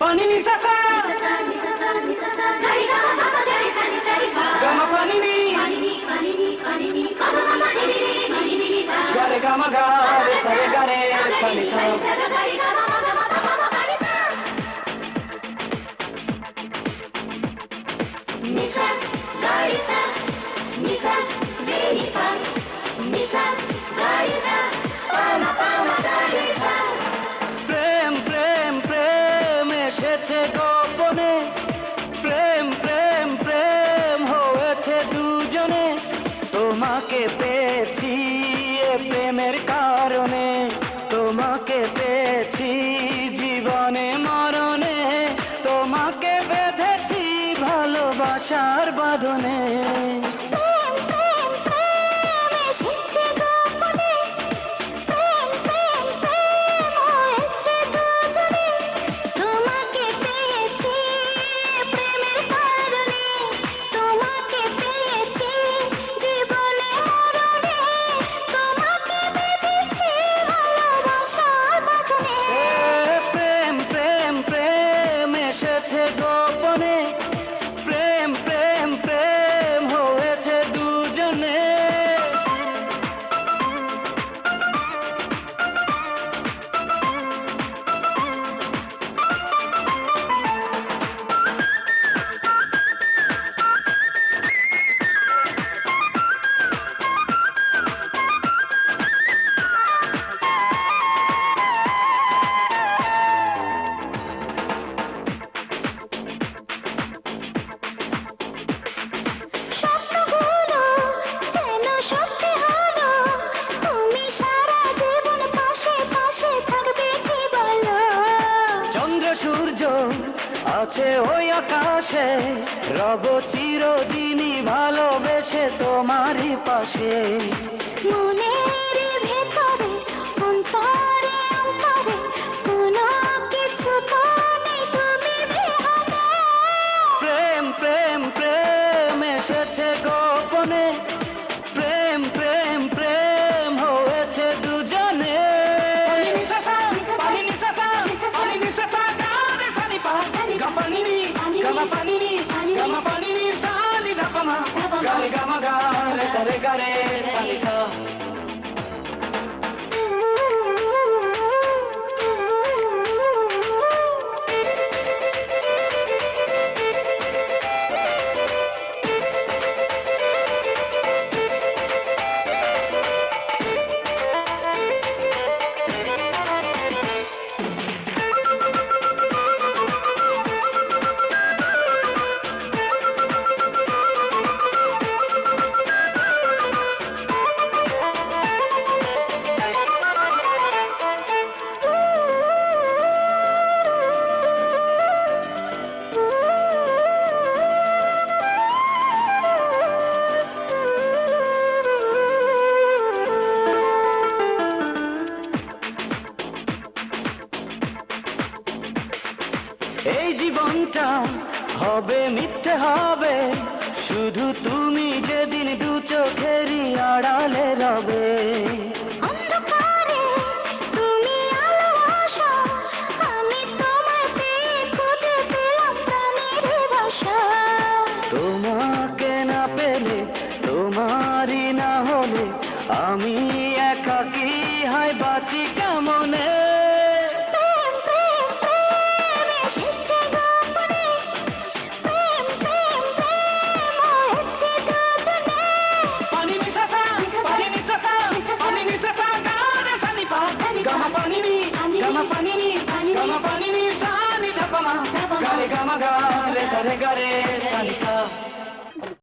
పని నిసక గమ పనిని. గరి గమ గారి సరి గరే పని నిస గరి స నిస. কারণে তোমাকে পেয়েছি জীবনে মরণে তোমাকে বেঁধেছি ভালোবাসার বাঁধনে। এসেছে আছে ওই আকাশে। রব চিরদিনই ভালোবেসে তোমারই পাশে। মনের ভেতরে অন্তরে অন্তরে কোনো কিছু নেই তুমি প্রেম প্রেম প্রেম এসেছে పనిని గమ పనిని సాని గమ గమ గమ గమ గమ గమ এই জীবনটা হবে মিথ্যে হবে। শুধু তুমি যেদিন দু চোখেরই আড়ালে রবে। আমি তোমাকে না পেলে তোমারই না হলে আমি একাকি হয়? বাঁচি কেমনে? గమ పనిని గమ పనిని సాని గమ గమ గరే గరే